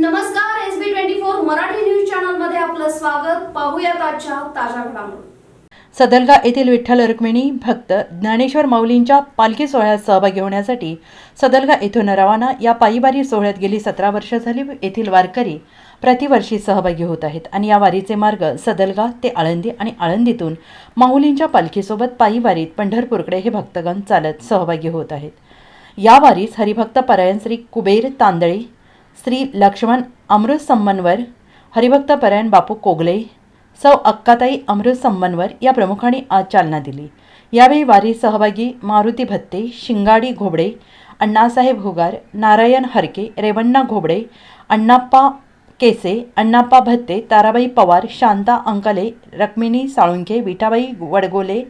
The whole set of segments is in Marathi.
नमस्कार S B twenty four Marathi news चॅनलमध्ये आपलं स्वागत. पाहूयात आजच्या ताज्या घडामोडी. सदलगा येथील विठ्ठल रुक्मिणी भक्त ज्ञानेश्वर माऊलींच्या पालखी सोहळ्यात सहभागी होण्यासाठी सदलगा येथून रवाना या पायीवारी सोहळ्यात गेली सतरा वर्ष झाली. येथील वारकरी प्रतिवर्षी सहभागी होत आहेत आणि या वारीचे मार्ग सदलगा ते आळंदी आणि आळंदीतून माऊलींच्या पालखीसोबत पायीवारीत पंढरपूरकडे हे भक्तगण चालत सहभागी होत आहेत. या वारीस हरिभक्त परायण श्री कुबेर तांदळी श्री लक्ष्मण अमृत संमनवर हरिभक्त परायण बापू कोगले सौ अक्काताई अमृत संमनवर या प्रमुखांनी आज चालना दिली. यावेळी वारी सहभागी मारुती भत्ते शिंगाडी घोबडे अण्णासाहेब हुगार नारायण हरके रेवण्णा घोबडे अण्णाप्पा केसे अण्णाप्पा भत्ते ताराबाई पवार शांता अंकले रक्मिणी साळुंखे विठाबाई वडगोले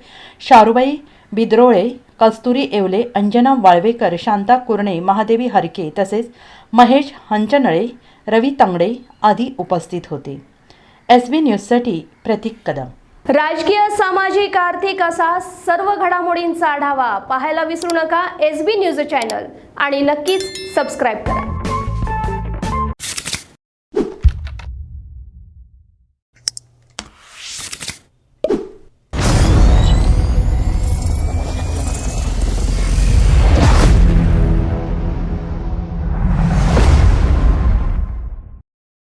शारुबाई बिद्रोळे कस्तुरी येवले अंजना वाळवेकर शांता कुर्णे महादेवी हरके तसेच महेश हंचनळे रवी तांगडे आदी उपस्थित होते. एस बी न्यूजसाठी प्रतीक कदम. राजकीय सामाजिक आर्थिक असा सर्व घडामोडींचा आढावा पाहायला विसरू नका एस बी न्यूज चॅनल आणि नक्कीच सबस्क्राईब करा.